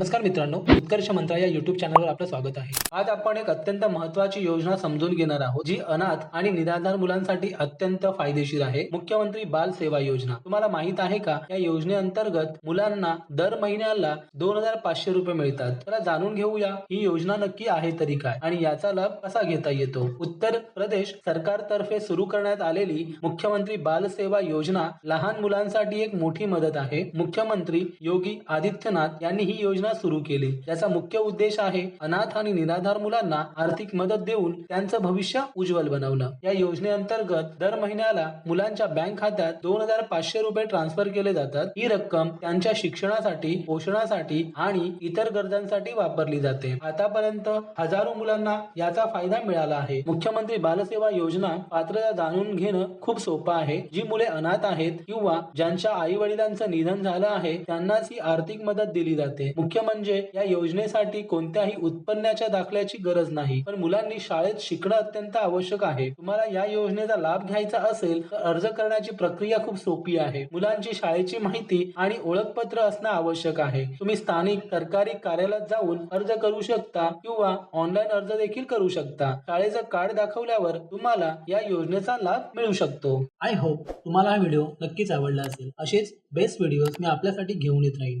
नमस्कार मित्रांनो उत्कर्ष मंत्रा या युट्यूब चॅनलवर आपलं स्वागत आहे. आज आपण एक अत्यंत महत्वाची योजना समजून घेणार आहोत जी अनाथ आणि निराधार मुलांसाठी अत्यंत फायदेशीर आहे. मुख्यमंत्री बाल सेवा योजना. तुम्हाला माहीत आहे का? या योजनेअंतर्गत मुलांना दर महिन्याला दोन हजार पाचशे रुपये मिळतात. तर जाणून घेऊया ही योजना नक्की आहे तरी काय? आणि याचा लाभ कसा घेता येतो? उत्तर प्रदेश सरकारतर्फे सुरू करण्यात आलेली मुख्यमंत्री बाल सेवा योजना लहान मुलांसाठी एक मोठी मदत आहे. मुख्यमंत्री योगी आदित्यनाथ यांनी ही योजना सुरू केली. याचा मुख्य उद्देश आहे अनाथ आणि निराधार मुलांना आर्थिक मदत देऊन त्यांचं भविष्य उज्ज्वल बनवणं. या योजनेअंतर्गत दर महिन्याला मुलांच्या बँक खात्यात दोन हजार पाचशे रुपये ट्रान्सफर केले जातात. ही रक्कम त्यांच्या शिक्षणासाठी पोषणासाठी आणि इतर गरजांसाठी वापरली जाते. आतापर्यंत हजारो मुलांना याचा फायदा मिळाला आहे. मुख्यमंत्री बालसेवा योजना पात्रता जाणून घेणं खूप सोपं आहे. जी मुले अनाथ आहेत किंवा ज्यांच्या आई वडिलांचं निधन झालं आहे त्यांनाच ही आर्थिक मदत दिली जाते. मुख्य म्हणजे या योजनेसाठी कोणत्याही उत्पन्नाच्या दाखल्याची गरज नाही. पण मुलांनी शाळेत शिकणं अत्यंत आवश्यक आहे. तुम्हाला या योजनेचा लाभ घ्यायचा असेल तर अर्ज करण्याची प्रक्रिया खूप सोपी आहे. मुलांची शाळेची माहिती आणि ओळखपत्र असणं आवश्यक आहे. तुम्ही स्थानिक सरकारी कार्यालयात जाऊन अर्ज करू शकता किंवा ऑनलाईन अर्ज देखील करू शकता. शाळेचं कार्ड दाखवल्यावर तुम्हाला या योजनेचा लाभ मिळू शकतो. आय होप तुम्हाला हा व्हिडिओ नक्कीच आवडला असेल. असेच बेस्ट व्हिडिओज मी आपल्यासाठी घेऊन येत राहील